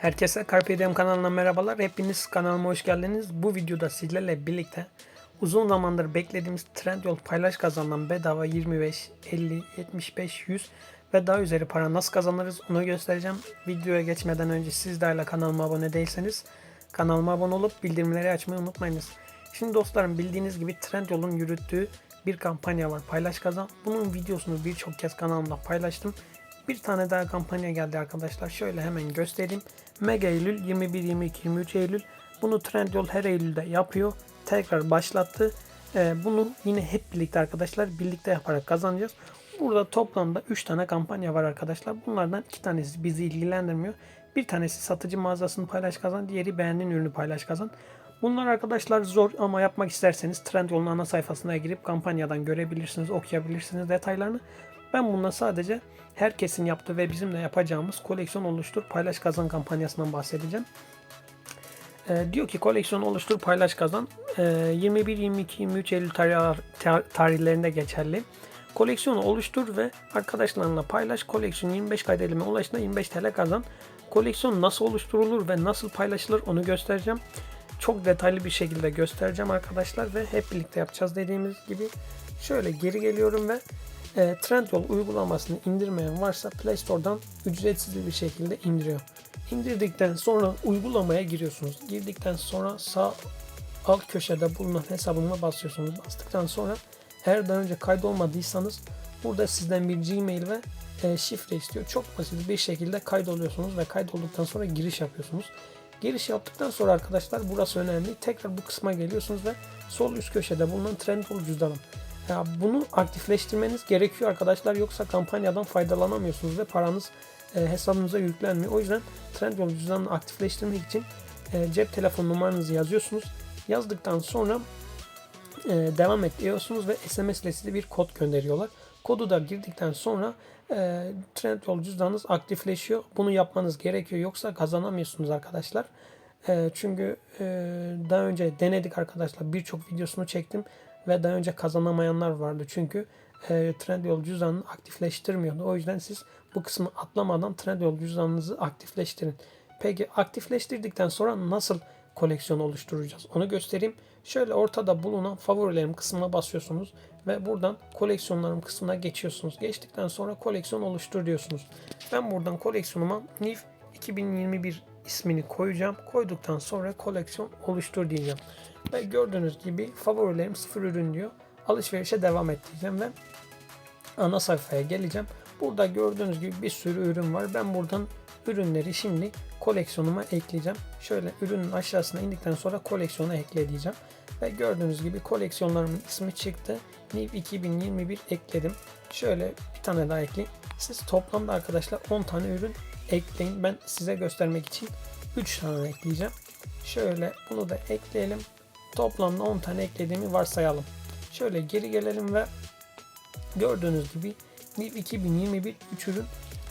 Herkese Carpe Diem kanalına merhabalar. Hepiniz kanalıma hoş geldiniz. Bu videoda sizlerle birlikte uzun zamandır beklediğimiz Trendyol paylaş kazanılan bedava 25, 50, 75, 100 ve daha üzeri para nasıl kazanırız onu göstereceğim. Videoya geçmeden önce siz de hala kanalıma abone değilseniz kanalıma abone olup bildirimleri açmayı unutmayınız. Şimdi dostlarım bildiğiniz gibi Trendyol'un yürüttüğü bir kampanya var. Paylaş kazan. Bunun videosunu birçok kez kanalımda paylaştım. Bir tane daha kampanya geldi arkadaşlar. Şöyle hemen göstereyim. Mega Eylül 21, 22, 23 Eylül. Bunu Trendyol her Eylül'de yapıyor. Tekrar başlattı. Ee, bunu yine hep birlikte arkadaşlar birlikte yaparak kazanacağız. Burada toplamda 3 tane kampanya var arkadaşlar. Bunlardan 2 tanesi bizi ilgilendirmiyor. Bir tanesi satıcı mağazasını paylaş kazan. Diğeri beğendiğin ürünü paylaş kazan. Bunlar arkadaşlar zor ama yapmak isterseniz Trendyol'un ana sayfasına girip kampanyadan görebilirsiniz, okuyabilirsiniz detaylarını. Ben bununla sadece herkesin yaptığı ve bizim de yapacağımız koleksiyon oluştur paylaş kazan kampanyasından bahsedeceğim. Ee, diyor ki koleksiyon oluştur paylaş kazan Ee, 21, 22, 23 Eylül tarih, tar- tarihlerinde geçerli. Koleksiyonu oluştur ve arkadaşlarınla paylaş. Koleksiyon 25 kaydelime ulaştığında 25 TL kazan. Koleksiyon nasıl oluşturulur ve nasıl paylaşılır onu göstereceğim. Çok detaylı bir şekilde göstereceğim arkadaşlar ve hep birlikte yapacağız dediğimiz gibi. Şöyle geri geliyorum ve e, Trendyol uygulamasını indirmeyen varsa Play Store'dan ücretsiz bir şekilde indiriyor. İndirdikten sonra uygulamaya giriyorsunuz. Girdikten sonra sağ alt köşede bulunan hesabıma basıyorsunuz. Bastıktan sonra eğer daha önce kaydolmadıysanız burada sizden bir Gmail ve e, şifre istiyor. Çok basit bir şekilde kaydoluyorsunuz ve kaydolduktan sonra giriş yapıyorsunuz. Giriş yaptıktan sonra arkadaşlar burası önemli. Tekrar bu kısma geliyorsunuz ve sol üst köşede bulunan Trendyol cüzdanım. Ya bunu aktifleştirmeniz gerekiyor arkadaşlar yoksa kampanyadan faydalanamıyorsunuz ve paranız e, hesabınıza yüklenmiyor. O yüzden Trendyol cüzdanını aktifleştirmek için e, cep telefon numaranızı yazıyorsunuz. Yazdıktan sonra e, devam et diyorsunuz ve SMS ile size bir kod gönderiyorlar. Kodu da girdikten sonra e, Trendyol cüzdanınız aktifleşiyor. Bunu yapmanız gerekiyor yoksa kazanamıyorsunuz arkadaşlar. E, çünkü e, daha önce denedik arkadaşlar. Birçok videosunu çektim ve daha önce kazanamayanlar vardı. Çünkü e, Trendyol cüzdanını aktifleştirmiyordu. O yüzden siz bu kısmı atlamadan Trendyol cüzdanınızı aktifleştirin. Peki aktifleştirdikten sonra nasıl koleksiyon oluşturacağız? Onu göstereyim. Şöyle ortada bulunan favorilerim kısmına basıyorsunuz ve buradan koleksiyonlarım kısmına geçiyorsunuz. Geçtikten sonra koleksiyon oluştur diyorsunuz. Ben buradan koleksiyonuma NIF 2021 ismini koyacağım. Koyduktan sonra koleksiyon oluştur diyeceğim. Ve gördüğünüz gibi favorilerim sıfır ürün diyor. Alışverişe devam et diyeceğim ve ana sayfaya geleceğim. Burada gördüğünüz gibi bir sürü ürün var. Ben buradan ürünleri şimdi koleksiyonuma ekleyeceğim. Şöyle ürünün aşağısına indikten sonra koleksiyona ekle diyeceğim. Ve gördüğünüz gibi koleksiyonlarımın ismi çıktı. NIV 2021 ekledim. Şöyle bir tane daha ekleyeyim. Siz toplamda arkadaşlar 10 tane ürün ekleyin. Ben size göstermek için 3 tane ekleyeceğim. Şöyle bunu da ekleyelim. Toplamda 10 tane eklediğimi varsayalım. Şöyle geri gelelim ve gördüğünüz gibi NIV 2021 3 ürün.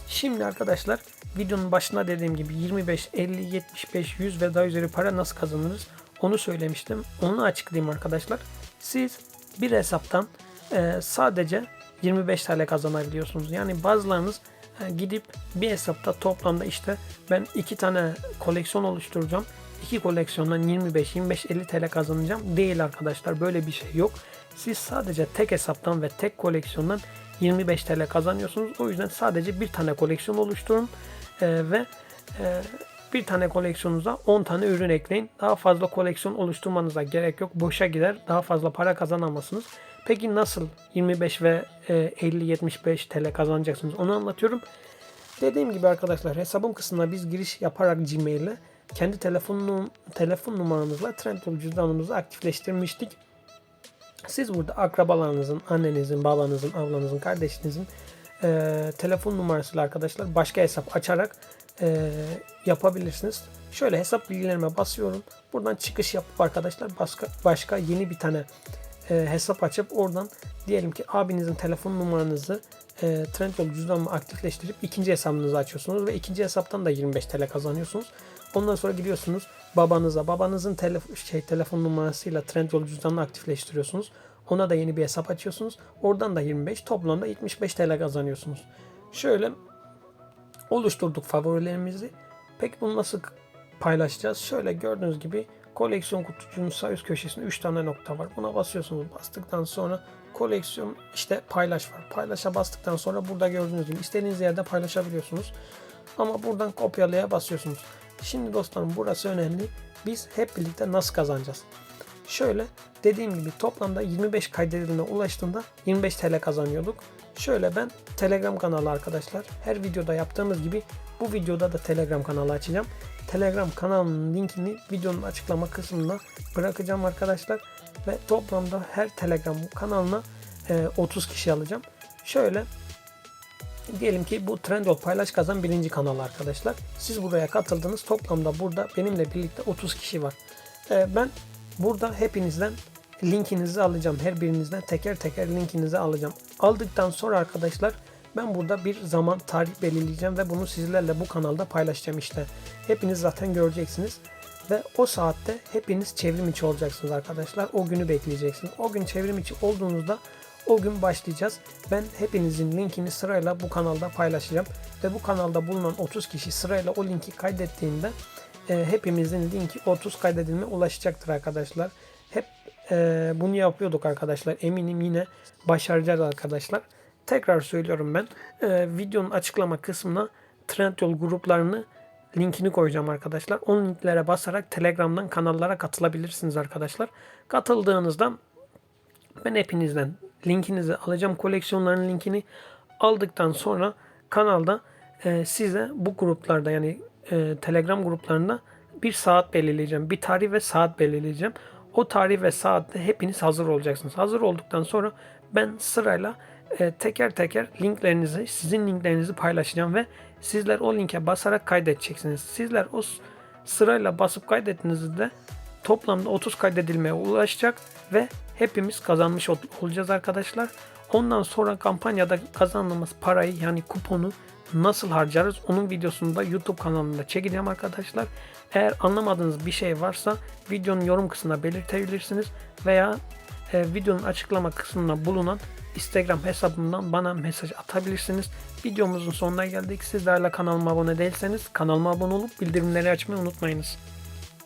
Şimdi arkadaşlar videonun başında dediğim gibi 25, 50, 75, 100 ve daha üzeri para nasıl kazanırız onu söylemiştim. Onu açıklayayım arkadaşlar. Siz bir hesaptan e, sadece 25 TL kazanabiliyorsunuz. Yani bazılarınız gidip bir hesapta toplamda işte ben iki tane koleksiyon oluşturacağım. İki koleksiyondan 25, 25, 50 TL kazanacağım. Değil arkadaşlar böyle bir şey yok. Siz sadece tek hesaptan ve tek koleksiyondan 25 TL kazanıyorsunuz. O yüzden sadece bir tane koleksiyon oluşturun e, ve e, bir tane koleksiyonunuza 10 tane ürün ekleyin. Daha fazla koleksiyon oluşturmanıza gerek yok. Boşa gider. Daha fazla para kazanamazsınız. Peki nasıl 25 ve e, 50-75 TL kazanacaksınız onu anlatıyorum. Dediğim gibi arkadaşlar hesabım kısmına biz giriş yaparak Gmail ile kendi telefon, num- telefon numaranızla Trendyol cüzdanımızı aktifleştirmiştik. Siz burada akrabalarınızın, annenizin, babanızın, ablanızın, kardeşinizin e, telefon numarasıyla arkadaşlar başka hesap açarak e, yapabilirsiniz. Şöyle hesap bilgilerime basıyorum. Buradan çıkış yapıp arkadaşlar başka, başka yeni bir tane e, hesap açıp oradan diyelim ki abinizin telefon numaranızı e, Trendyol cüzdanımı aktifleştirip ikinci hesabınızı açıyorsunuz ve ikinci hesaptan da 25 TL kazanıyorsunuz. Ondan sonra gidiyorsunuz babanıza, babanızın telef şey telefon numarasıyla Trendyol cüzdanını aktifleştiriyorsunuz. Ona da yeni bir hesap açıyorsunuz. Oradan da 25, toplamda 75 TL kazanıyorsunuz. Şöyle oluşturduk favorilerimizi. Peki bunu nasıl paylaşacağız? Şöyle gördüğünüz gibi koleksiyon kutucuğunun sağ üst köşesinde 3 tane nokta var. Buna basıyorsunuz. Bastıktan sonra koleksiyon işte paylaş var. Paylaşa bastıktan sonra burada gördüğünüz gibi istediğiniz yerde paylaşabiliyorsunuz. Ama buradan kopyalaya basıyorsunuz. Şimdi dostlarım burası önemli. Biz hep birlikte nasıl kazanacağız? Şöyle dediğim gibi toplamda 25 kaydedilme ulaştığında 25 TL kazanıyorduk. Şöyle ben Telegram kanalı arkadaşlar. Her videoda yaptığımız gibi bu videoda da Telegram kanalı açacağım. Telegram kanalının linkini videonun açıklama kısmına bırakacağım arkadaşlar. Ve toplamda her Telegram kanalına e, 30 kişi alacağım. Şöyle diyelim ki bu Trendyol paylaş kazan birinci kanal arkadaşlar. Siz buraya katıldınız. Toplamda burada benimle birlikte 30 kişi var. E, ben burada hepinizden linkinizi alacağım. Her birinizden teker teker linkinizi alacağım. Aldıktan sonra arkadaşlar ben burada bir zaman tarih belirleyeceğim ve bunu sizlerle bu kanalda paylaşacağım işte. Hepiniz zaten göreceksiniz. Ve o saatte hepiniz çevrim içi olacaksınız arkadaşlar. O günü bekleyeceksiniz. O gün çevrim içi olduğunuzda o gün başlayacağız. Ben hepinizin linkini sırayla bu kanalda paylaşacağım. Ve bu kanalda bulunan 30 kişi sırayla o linki kaydettiğinde e, hepimizin linki 30 kaydedilme ulaşacaktır arkadaşlar. Hep e, bunu yapıyorduk arkadaşlar. Eminim yine başaracağız arkadaşlar. Tekrar söylüyorum ben. E, videonun açıklama kısmına Trendyol gruplarını linkini koyacağım arkadaşlar. O linklere basarak Telegram'dan kanallara katılabilirsiniz arkadaşlar. Katıldığınızda ben hepinizden linkinizi alacağım. Koleksiyonların linkini aldıktan sonra kanalda e, size bu gruplarda yani e, Telegram gruplarında bir saat belirleyeceğim. Bir tarih ve saat belirleyeceğim. O tarih ve saatte hepiniz hazır olacaksınız. Hazır olduktan sonra ben sırayla e, teker teker linklerinizi, sizin linklerinizi paylaşacağım ve sizler o linke basarak kaydedeceksiniz. Sizler o sırayla basıp kaydettiğinizde toplamda 30 kaydedilmeye ulaşacak ve hepimiz kazanmış ol- olacağız arkadaşlar. Ondan sonra kampanyada kazandığımız parayı yani kuponu nasıl harcarız onun videosunu da YouTube kanalımda çekeceğim arkadaşlar. Eğer anlamadığınız bir şey varsa videonun yorum kısmına belirtebilirsiniz veya e, videonun açıklama kısmında bulunan Instagram hesabımdan bana mesaj atabilirsiniz. Videomuzun sonuna geldik. Siz de hala kanalıma abone değilseniz kanalıma abone olup bildirimleri açmayı unutmayınız.